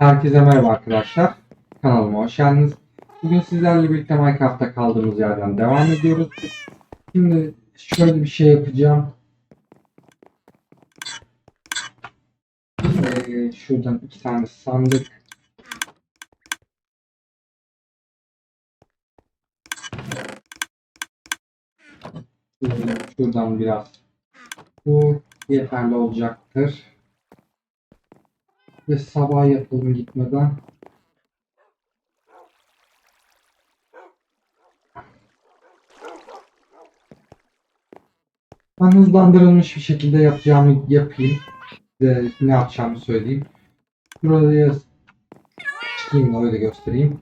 Herkese merhaba arkadaşlar. Kanalıma hoş geldiniz. Bugün sizlerle birlikte Minecraft'ta kaldığımız yerden devam ediyoruz. Şimdi şöyle bir şey yapacağım. Ee, şuradan iki tane sandık. Şuradan- Şuradan biraz. Bu yeterli olacaktır. Ve sabah yapalım gitmeden. Ben hızlandırılmış bir şekilde yapacağımı yapayım. Size ne yapacağımı söyleyeyim. Buraya çıkayım da öyle göstereyim.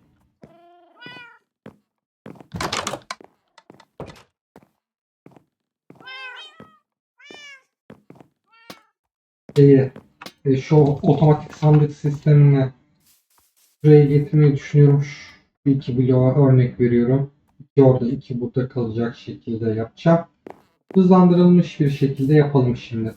Şeyi, e, şu otomatik sandık sistemini buraya getirmeyi düşünüyorum. Şu iki bloğa örnek veriyorum. İki orada iki burada kalacak şekilde yapacağım. Hızlandırılmış bir şekilde yapalım şimdi.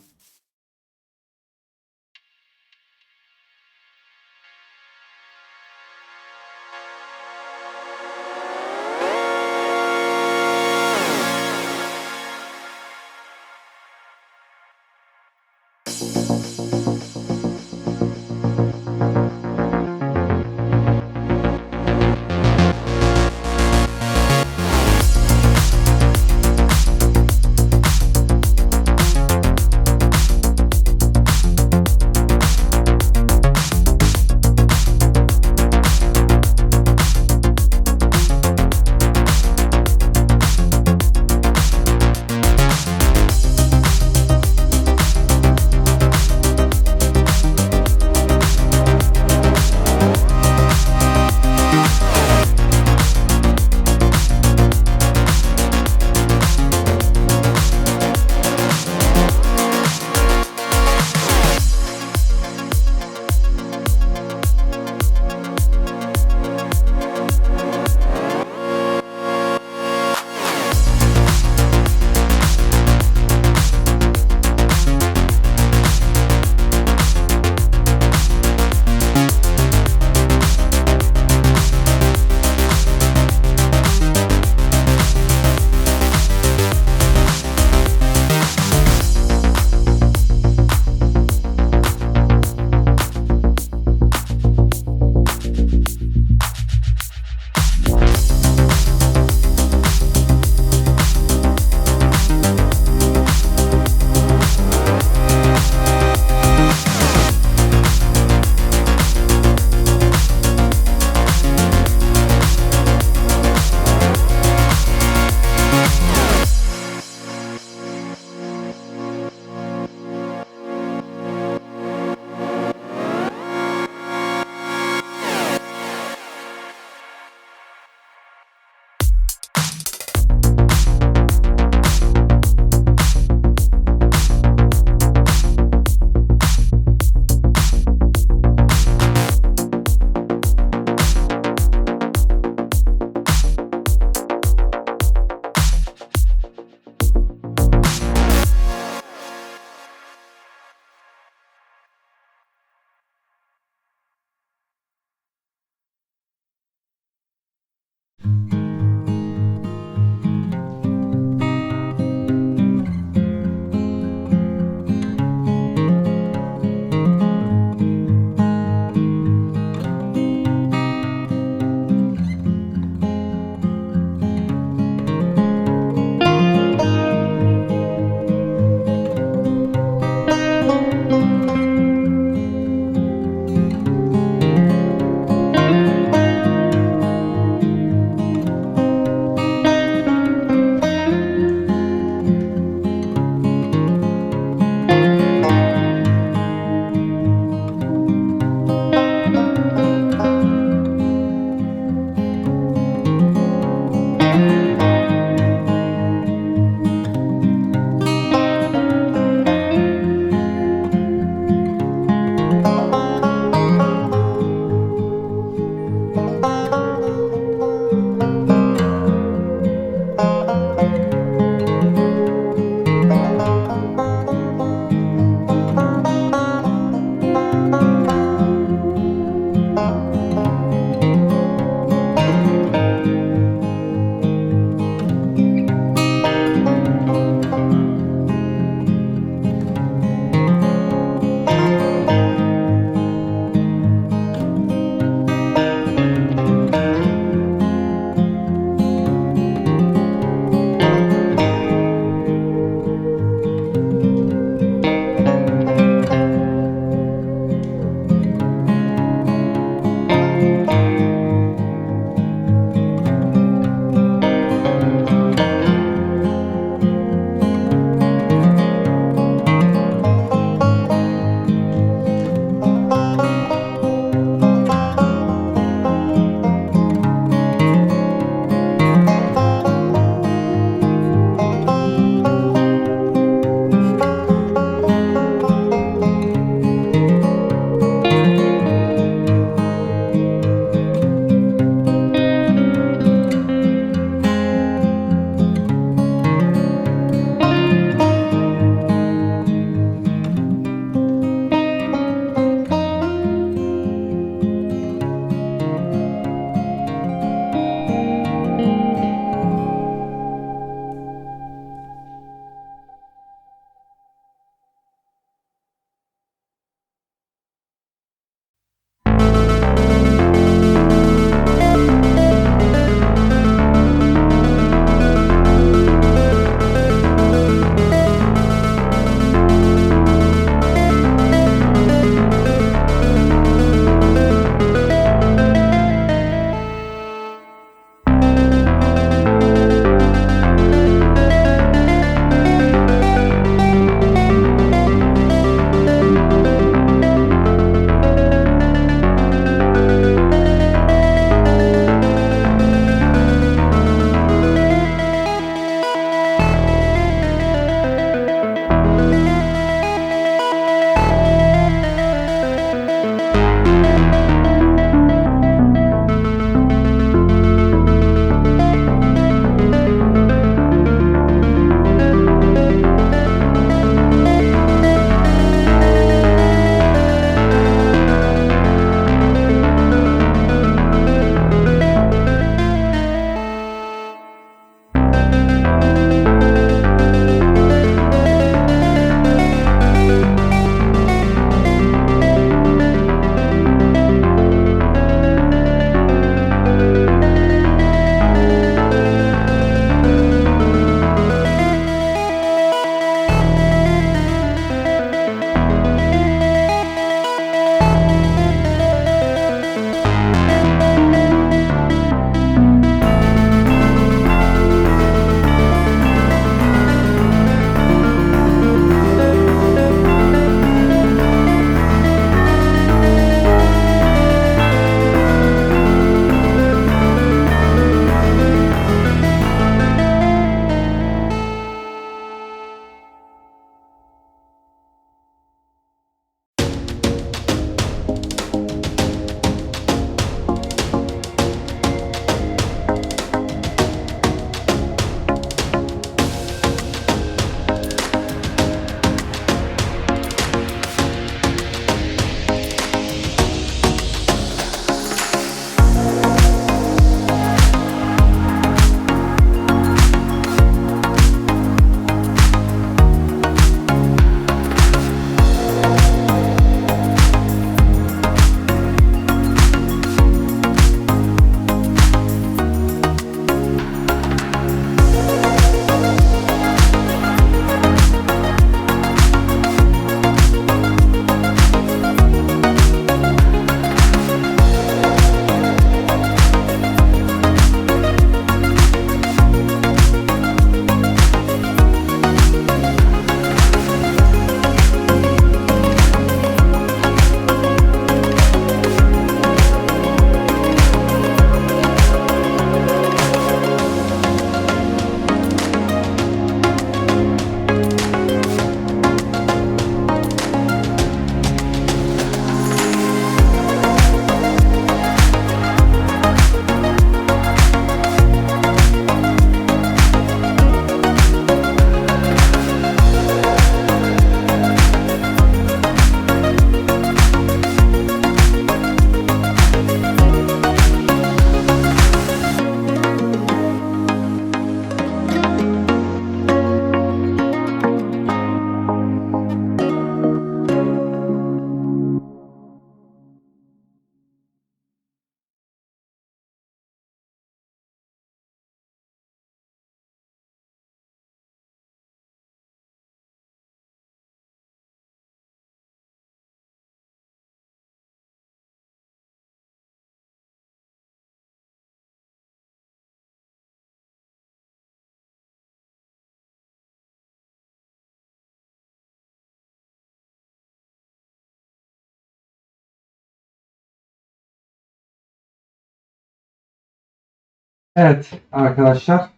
Evet arkadaşlar.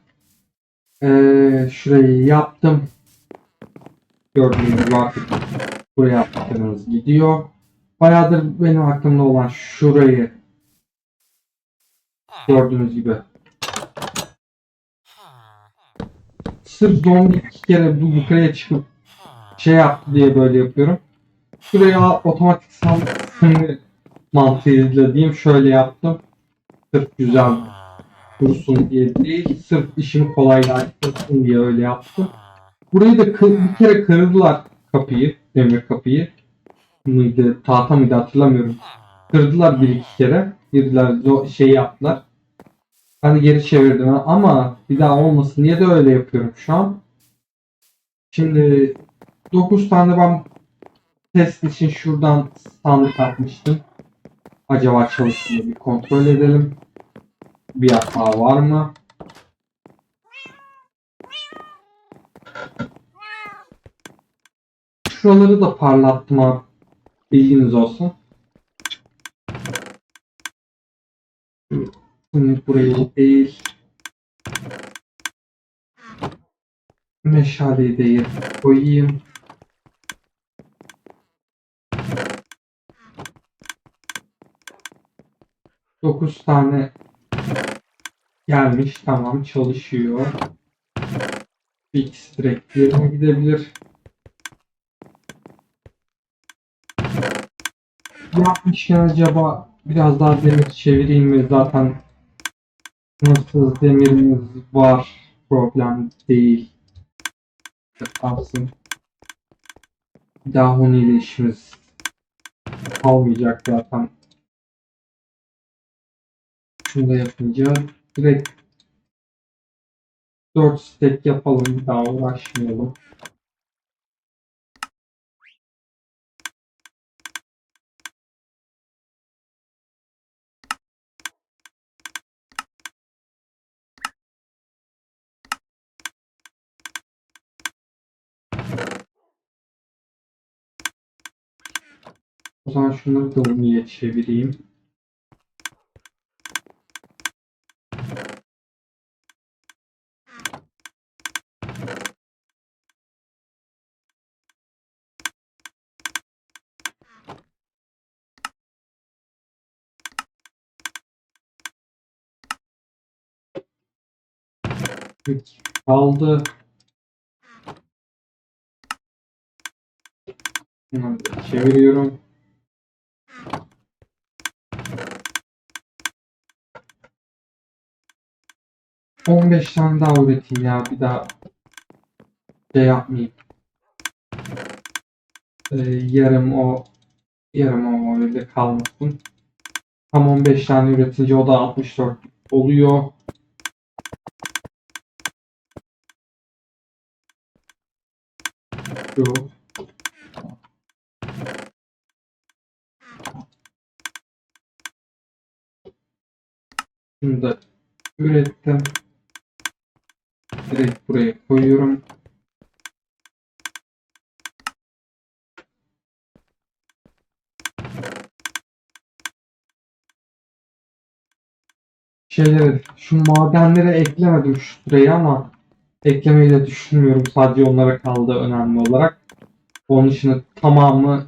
Ee, şurayı yaptım. Gördüğünüz gibi buraya yaptığınız gidiyor. Bayağıdır benim aklımda olan şurayı gördüğünüz gibi sırf zombi iki kere bu yukarıya çıkıp şey yaptı diye böyle yapıyorum. Şuraya otomatik sandık mantığıyla diyeyim şöyle yaptım. Sırf güzel dursun diye değil, sırf işimi kolaylaştırsın diye öyle yaptım. Burayı da bir kere kırdılar kapıyı, demir kapıyı. Mıydı, tahta mıydı hatırlamıyorum. Kırdılar bir iki kere. Girdiler, şey yaptılar. Ben geri çevirdim ama bir daha olmasın diye de öyle yapıyorum şu an. Şimdi 9 tane ben test için şuradan sandık atmıştım. Acaba çalışıyor bir kontrol edelim. Bir hata var mı? Şuraları da parlattım abi. Bilginiz olsun. Şimdi burayı değil. Meşaleyi de koyayım. Dokuz tane gelmiş. Tamam çalışıyor. İkisi direkt yerine gidebilir. Yapmışken acaba biraz daha demir çevireyim mi? Zaten nasıl demirimiz var. Problem değil. Bir daha Huni ile işimiz kalmayacak zaten. Şunu da yapınca direkt 4 stack yapalım. Daha uğraşmayalım. O zaman şunları da Huni'ye çevireyim. Kaldı. Çeviriyorum. On beş tane daha üreteyim ya bir daha şey yapmayayım. Ee, yarım o yarım o öyle kalmasın. Tam 15 tane üretince o da 64 oluyor. Şu. Şunu da ürettim. Direkt buraya koyuyorum. Şeyleri, şu madenleri eklemedim şuraya ama eklemeyi de düşünmüyorum. Sadece onlara kaldı önemli olarak. Onun dışında tamamı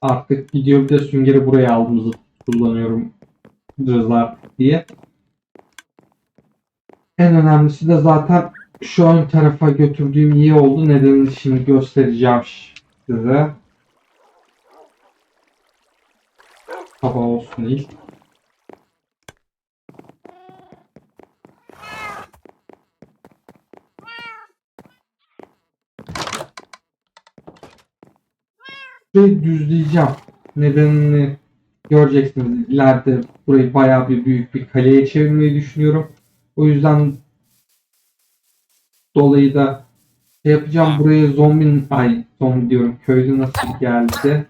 artık gidiyor. Bir de süngeri buraya aldığımızı kullanıyorum. Rızlar diye. En önemlisi de zaten şu ön tarafa götürdüğüm iyi oldu. Nedenini şimdi göstereceğim size. Hava olsun ilk. Şurayı düzleyeceğim. Nedenini göreceksiniz. İleride burayı bayağı bir büyük bir kaleye çevirmeyi düşünüyorum. O yüzden dolayı da şey yapacağım. Buraya zombi, ay zombi diyorum. Köylü nasıl geldi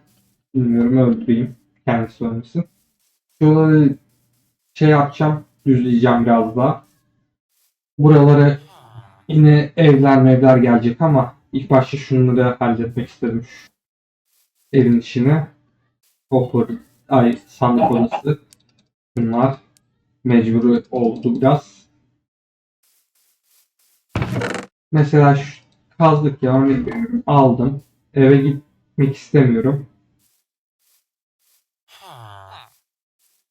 bilmiyorum öldüreyim. Kendisi ölmesin. Şuraları şey yapacağım. Düzleyeceğim biraz daha. Buralara yine evler mevler gelecek ama ilk başta şunları halletmek istedim evin içine topladık. Ay sandık odası. Bunlar mecbur oldu biraz. Mesela şu kazdık ya örnek veriyorum. Aldım. Eve gitmek istemiyorum.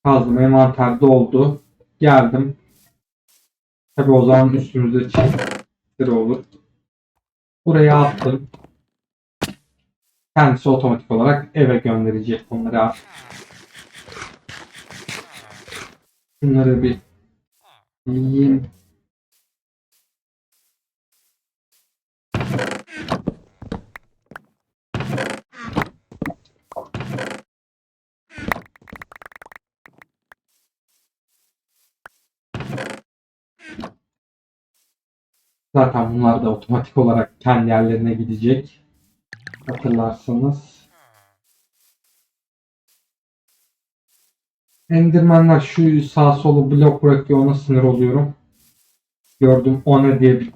Kazdım. Envanter doldu. Geldim. Tabi o zaman üstümüzde çiftler olur. Buraya attım. Kendisi otomatik olarak eve gönderecek onları. Bunları bir yiyeyim. Zaten bunlar da otomatik olarak kendi yerlerine gidecek. Hatırlarsanız. Enderman'lar şu sağ solu blok bırakıyor ona sinir oluyorum. Gördüm o ne diye bir.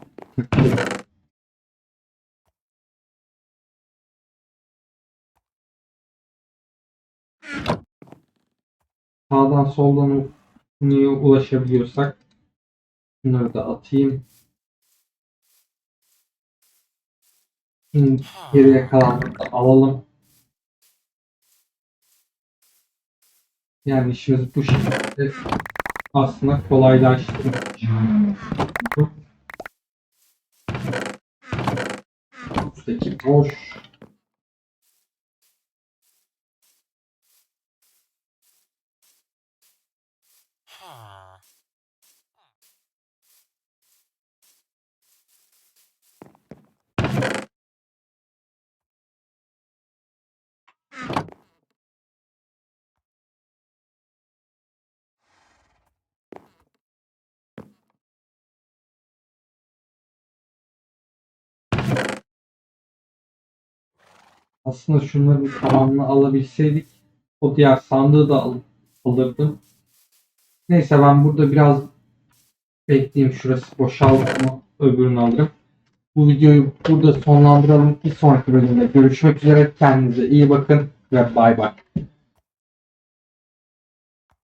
Sağdan soldan niye ulaşabiliyorsak bunları da atayım. Şimdi geriye kalanları da alalım. Yani işimiz bu şekilde aslında kolaylaştırmış. Üstteki boş. Aslında şunların tamamını alabilseydik o diğer sandığı da al alırdım. Neyse ben burada biraz bekleyeyim şurası boşaldı mı öbürünü alırım. Bu videoyu burada sonlandıralım. Bir sonraki bölümde görüşmek üzere. Kendinize iyi bakın ve bay bay.